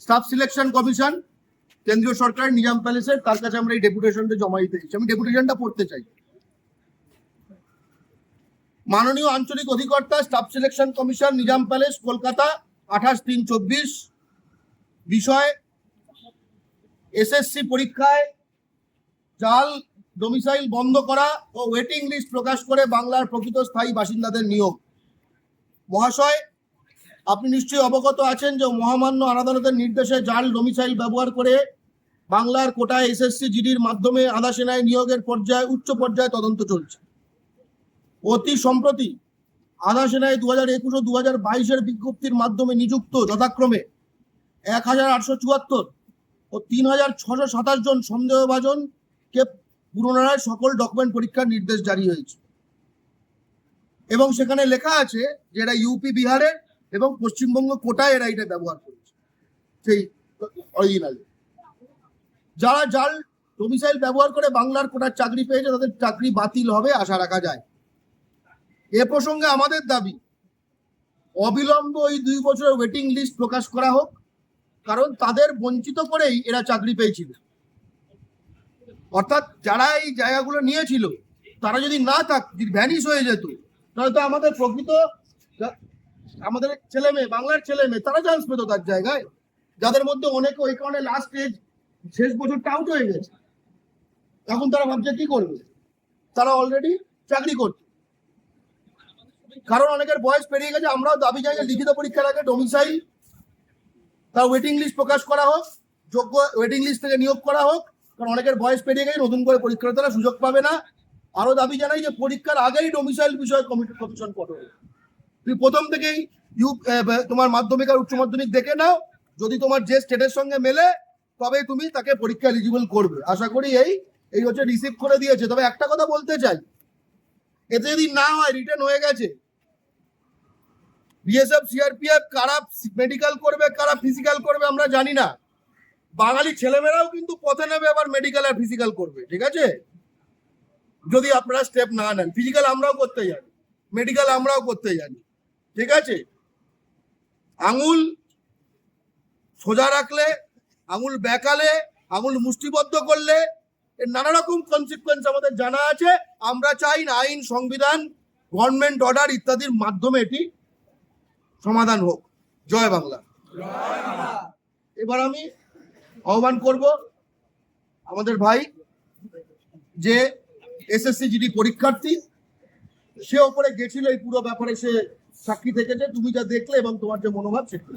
Staff selection commission কেন্দ্রীয় সরকারের নিজাম প্যালেসের তার কাছে আমরা এই ডেপুটেশনটা জমা দিতে এসেছি। আমি ডেপুটেশনটা পড়তে চাই। মাননীয় আঞ্চলিক অধিকর্তা staff selection commission Nizam palace Kolkata, আঠাশ তিন চব্বিশ। বিষয়, এসএসসি পরীক্ষায় জাল ডোমিসাইল বন্ধ করা ও ওয়েটিং লিস্ট প্রকাশ করে বাংলার প্রকৃত স্থায়ী বাসিন্দাদের নিয়োগ। মহাশয় আপনি নিশ্চয়ই অবগত আছেন যে মহামান্য আদালতের নির্দেশে জাল ডোমিসাইল ব্যবহার করে বাংলার কোটায় এসএসসি জিডির মাধ্যমে আধা সেনায় নিয়োগের পর্যায়ে, উচ্চ পর্যায়ে তদন্ত চলছে। অতি সম্প্রতি আধা সেনায় দু হাজার একুশ ও দু হাজার বাইশের বিজ্ঞপ্তির মাধ্যমে নিযুক্ত যথাক্রমে এক হাজার আটশো চুয়াত্তর ও তিন হাজার ছশো সাতাশ জন সন্দেহভাজনকে পুনরায় সকল ডকুমেন্ট পরীক্ষার নির্দেশ জারি হয়েছে। এবং সেখানে লেখা আছে যে এটা ইউপি বিহারের এবং পশ্চিমবঙ্গ কোটায় এরা এটা ব্যবহার করেছে। সেই অরিজিনাল যারা জাল ডোমিসাইল ব্যবহার করে বাংলার কোটার চাকরি পেয়েছে, তাদের চাকরি বাতিল হবে, আশা রাখা যায়। এ প্রসঙ্গে আমাদের দাবি, অবিলম্ব এই দুই বছরের ওয়েটিং লিস্ট প্রকাশ করা হোক, কারণ তাদের বঞ্চিত করেই এরা চাকরি পেয়েছিল। অর্থাৎ যারা এই জায়গাগুলো নিয়েছিল, তারা যদি না থাক ভ্যানিশ হয়ে যেত, তাহলে তো আমাদের প্রকৃত আমাদের ছেলে মেয়ে, বাংলার ছেলে মেয়ে, তারা চান্স পেত তার জায়গায়। যাদের মধ্যে অনেকে ওই কারণে লাস্ট এজ শেষ বছরটা আউট হয়ে গেছে। এখন তারা ভাবছে কি করবে? তারা অলরেডি চাকরি করছে। কারণ অনেকের বয়স পেরিয়ে গেছে, আমরাও দাবি যে লিখিত পরীক্ষার আগে ডোমিসাইল তার ওয়েটিং লিস্ট প্রকাশ করা হোক, যোগ্য ওয়েটিং লিস্ট থেকে নিয়োগ করা হোক, কারণ অনেকের বয়স পেরিয়ে গেছে, নতুন করে পরীক্ষার তারা সুযোগ পাবে না। আরও দাবি জানাই যে পরীক্ষার আগেই ডোমিসাইল বিষয়ে কমিটি কমিশন কঠোর তুমি প্রথম থেকেই ইউ তোমার মাধ্যমিক আর উচ্চ মাধ্যমিক দেখে নাও। যদি তোমার যে স্টেটের সঙ্গে মেলে, তবে তুমি তাকে পরীক্ষা এলিজিবল করবে। আশা করি এই এই হচ্ছে রিসিভ করে দিয়েছে। তবে একটা কথা বলতে চাই। এতে যদি না হয় রিটার্ন হয়ে গেছে। বিএসএফ সিআরপিএফ কারা মেডিকেল করবে, কারা ফিজিক্যাল করবে, আমরা জানি না। বাঙালি ছেলেমেয়েরাও কিন্তু পথে নেবে আবার মেডিকেল আর ফিজিক্যাল করবে, ঠিক আছে? যদি আপনারা স্টেপ না নেন ফিজিক্যাল আমরাও করতে জানি। মেডিকেল আমরাও করতে জানি। ঠিক আছে? আঙুল সোজা রাখলে, আঙুল বেঁকালে, আঙুল মুষ্টিবদ্ধ করলে, এর নানা রকম কনসিকুয়েন্স আমাদের জানা আছে। আমরা চাই আইন, সংবিধান গভর্নমেন্ট অর্ডার ইত্যাদির মাধ্যমে এটি সমাধান হোক। জয় বাংলা। এবার আমি আহ্বান করব আমাদের ভাই, যে এসএসসি জিডি পরীক্ষার্থী, সে ওপরে গেছিল এই পুরো ব্যাপারে, সে সাক্ষী থেকে যে তুমি যা দেখলে এবং তোমার যে মনোভাব সেটা